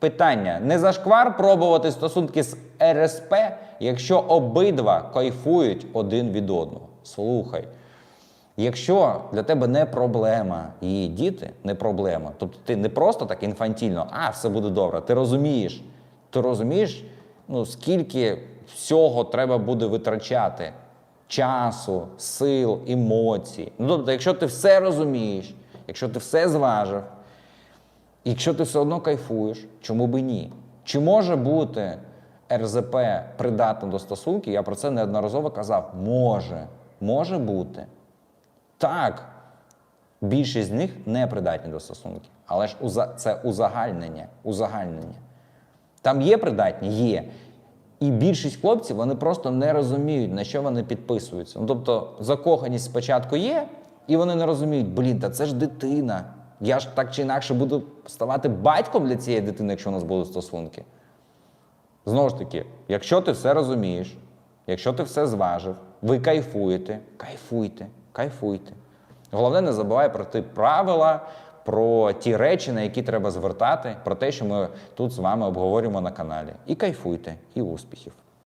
Питання: не зашквар пробувати стосунки з РСП, якщо обидва кайфують один від одного. Слухай. Якщо для тебе не проблема її діти, не проблема, тобто ти не просто так інфантільно, а все буде добре. Ти розумієш, ти розумієш, ну скільки всього треба буде витрачати часу, сил, емоцій. Ну тобто, якщо ти все розумієш, якщо ти все зважив, якщо ти все одно кайфуєш, чому би ні? Чи може бути РЗП придатним до стосунків? Я про це неодноразово казав. Може, може бути. Так, більшість з них не придатні до стосунків. Але ж це узагальнення. узагальнення. Там є придатні? Є. І більшість хлопців вони просто не розуміють, на що вони підписуються. Ну, тобто, закоханість спочатку є, і вони не розуміють, блін, та це ж дитина. Я ж так чи інакше буду ставати батьком для цієї дитини, якщо у нас будуть стосунки. Знову ж таки, якщо ти все розумієш, якщо ти все зважив, ви кайфуєте, кайфуйте, кайфуйте. Головне, не забувай про ті правила, про ті речі, на які треба звертати, про те, що ми тут з вами обговорюємо на каналі. І кайфуйте, і успіхів!